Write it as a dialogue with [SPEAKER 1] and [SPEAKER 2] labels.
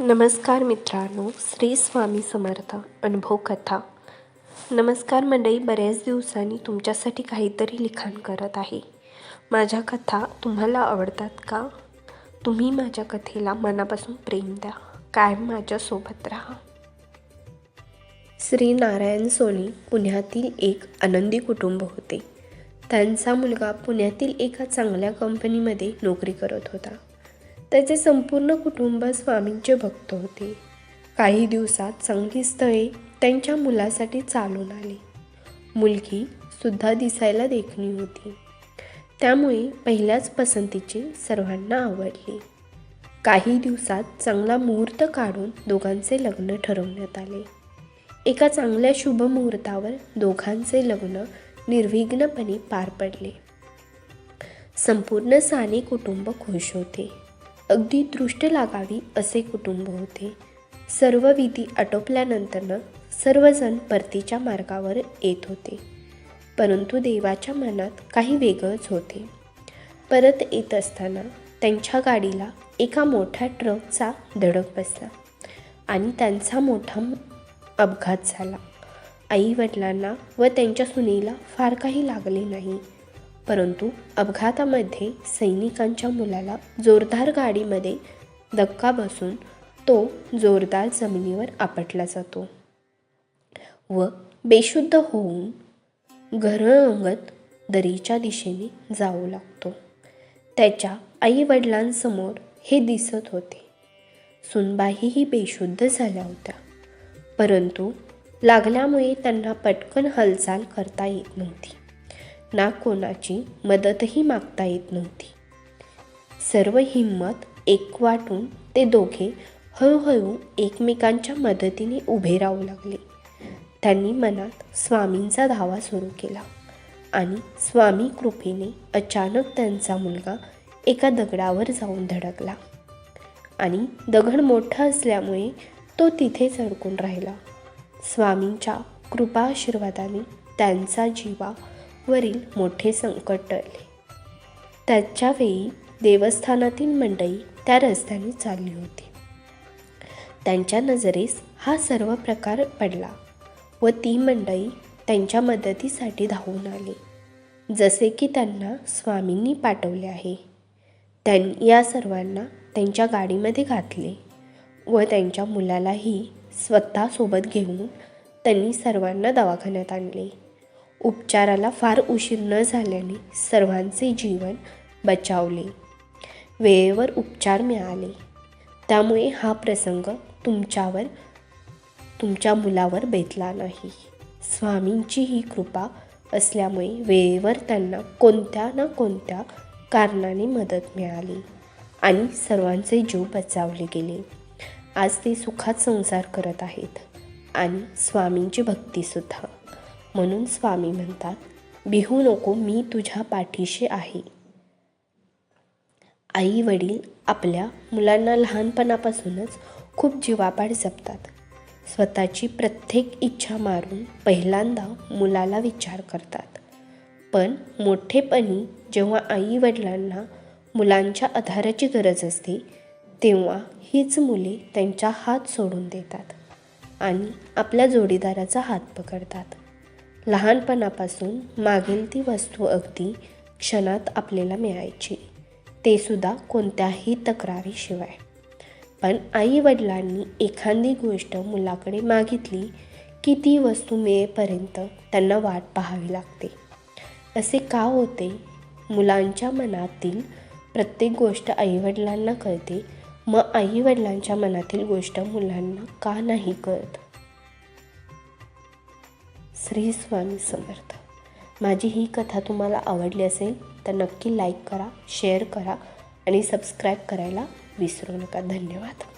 [SPEAKER 1] नमस्कार मित्रांनो श्री स्वामी समर्थ अनुभव कथा. नमस्कार मंडळी बऱ्याच दिवसांनी तुमच्यासाठी काहीतरी लिखाण करत आहे. माझ्या कथा तुम्हाला आवडतात का? तुम्ही माझ्या कथेला मनापासून प्रेम द्या. कायम माझ्यासोबत राहा. श्री नारायण सोनी पुण्यातील एक आनंदी कुटुंब होते. त्यांचा मुलगा पुण्यातील एका चांगल्या कंपनीमध्ये नोकरी करत होता. त्याचे संपूर्ण कुटुंब स्वामींचे भक्त होते. काही दिवसात चांगली स्थळे त्यांच्या मुलासाठी चालून आली. मुलगी सुद्धा दिसायला देखणी होती. त्यामुळे पहिल्याच पसंतीची सर्वांना आवडली. काही दिवसात चांगला मुहूर्त काढून दोघांचे लग्न ठरवण्यात आले. एका चांगल्या शुभ मुहूर्तावर दोघांचे लग्न निर्विघ्नपणे पार पडले. संपूर्ण साने कुटुंब खुश होते. अगदी दृष्ट लागावी असे कुटुंब होते. सर्व विधी आटोपल्यानंतरनं सर्वजण परतीच्या मार्गावर येत होते. परंतु देवाच्या मनात काही वेगळंच होते. परत येत असताना त्यांच्या गाडीला एका मोठ्या ट्रकचा धडक बसला आणि त्यांचा मोठा अपघात झाला. आई वडिलांना व त्यांच्या सुनेला फार काही लागले नाही. परंतु अपघातामध्ये सैनिकांच्या मुलाला जोरदार गाडीमध्ये धक्का बसून तो जोरदार जमिनीवर आपटला जातो व बेशुद्ध होऊन घरंगत दरीच्या दिशेने जाऊ लागतो. त्याच्या आई वडिलांसमोर हे दिसत होते. सुनबाईही बेशुद्ध झाल्या होत्या. परंतु लागल्यामुळे त्यांना पटकन हालचाल करता येत नव्हती. ना कोणाची मदतही मागता येत नव्हती. सर्व हिंमत एकवाटून ते दोघे हळूहळू एकमेकांच्या मदतीने उभे राहू लागले. त्यांनी मनात स्वामींचा धावा सुरू केला आणि स्वामी कृपेने अचानक त्यांचा मुलगा एका दगडावर जाऊन धडकला आणि दगड मोठा असल्यामुळे तो तिथेच अडकून राहिला. स्वामींच्या कृपा आशीर्वादाने त्यांचा जीवा वरील मोठे संकट टळले. त्याच्या वेळी देवस्थानातील मंडळी त्या रस्त्याने चालली होती. त्यांच्या नजरेस हा सर्व प्रकार पडला व ती मंडळी त्यांच्या मदतीसाठी धावून आली. जसे की त्यांना स्वामींनी पाठवले आहे. त्यांनी या सर्वांना त्यांच्या गाडीमध्ये घातले व त्यांच्या मुलालाही स्वतःसोबत घेऊन त्यांनी सर्वांना दवाखान्यात आणले. उपचाराला फार उशीर न झाल्याने सर्वांचे जीवन बचावले. वेळेवर उपचार मिळाले. त्यामुळे हा प्रसंग तुमच्यावर तुमच्या मुलावर बेतला नाही. स्वामींची ही कृपा असल्यामुळे वेळेवर त्यांना कोणत्या ना कोणत्या कारणाने मदत मिळाली आणि सर्वांचे जीव बचावले गेले. आज ते सुखात संसार करत आहेत आणि स्वामींची भक्तीसुद्धा. म्हणून स्वामी म्हणतात भिहू नको मी तुझ्या पाठीशी आहे. आई वडील आपल्या मुलांना लहानपणापासूनच खूप जीवापाड जपतात. स्वतःची प्रत्येक इच्छा मारून पहिल्यांदा मुलाला विचार करतात. पण मोठेपणी जेव्हा आई वडिलांना मुलांच्या आधाराची गरज असते तेव्हा हीच मुले त्यांचा हात सोडून देतात आणि आपल्या जोडीदाराचा हात पकडतात. लहानपणापासून मागेल ती वस्तू अगदी क्षणात आपल्याला मिळायची. ते सुद्धा कोणत्याही तक्रारीशिवाय. पण आई वडिलांनी एखादी गोष्ट मुलाकडे मागितली की ती वस्तू मिळेपर्यंत त्यांना वाट पाहावी लागते. असे का होते? मुलांच्या मनातील प्रत्येक गोष्ट आईवडिलांना कळते. मग आईवडिलांच्या मनातील गोष्ट मुलांना का नाही कळत? श्री स्वामी समर्थ. माझी ही कथा तुम्हाला आवडली असेल तर नक्की लाईक करा शेअर करा आणि सबस्क्राईब करायला विसरू नका. धन्यवाद.